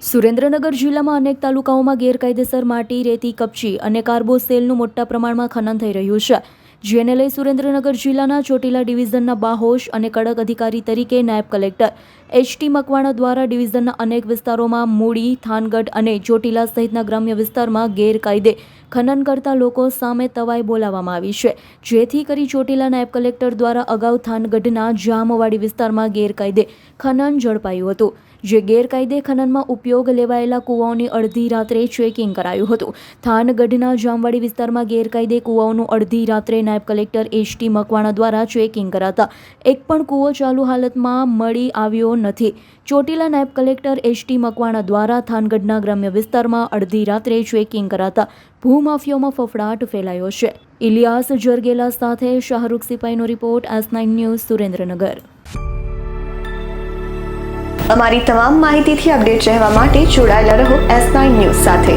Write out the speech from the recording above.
સુરેન્દ્રનગર જિલ્લામાં અનેક તાલુકાઓમાં ગેરકાયદેસર માટી, રેતી, કપચી અને કાર્બો સેલનું મોટા પ્રમાણમાં ખનન થઈ રહ્યું છે. જેને લઈ સુરેન્દ્રનગર જિલ્લાના ચોટીલા ડિવિઝનના બાહોશ અને કડક અધિકારી તરીકે નાયબ કલેક્ટર. એચટી મકવાણા દ્વારા ડિવિઝનના અનેક વિસ્તારોમાં મૂડી, થાનગઢ અને ચોટીલા સહિતના ગ્રામ્ય વિસ્તારમાં ગેરકાયદે ખનન કરતા લોકો સામે તવાઈ બોલાવવામાં આવી છે. જેથી કરી ચોટીલા નાયબ કલેક્ટર દ્વારા અગાઉ થાનગઢના જામવાડી વિસ્તારમાં ગેરકાયદે ખનન ઝડપાયું હતું. જે ગેરકાયદે ખનનમાં ઉપયોગ લેવાયેલા કૂવાઓની અડધી રાત્રે ચેકિંગ કરાયું હતું. થાનગઢના જામવાડી વિસ્તારમાં ગેરકાયદે કૂવાઓનું અડધી રાત્રે નાયબ કલેક્ટર એચટી મકવાણા દ્વારા ચેકિંગ કરાતા એક પણ કૂવો ચાલુ હાલતમાં મળી આવ્યો નથી. ચોટીલા નાયબ કલેક્ટર એચટી મકવાણા દ્વારા થાનગઢના ગ્રામ્ય વિસ્તારમાં અડધી રાત્રે ચેકિંગ કરાતા ભૂમાફિયાઓમાં ફફડાટ ફેલાયો છે. ઇલિયાસ જરગેલા સાથે Shahrukh સિપાઈનો report S nine news Surendranagar. અમારી તમામ માહિતીથી અપડેટ રહેવા માટે જોડાયેલા રહો એસ નાઇન ન્યૂઝ સાથે.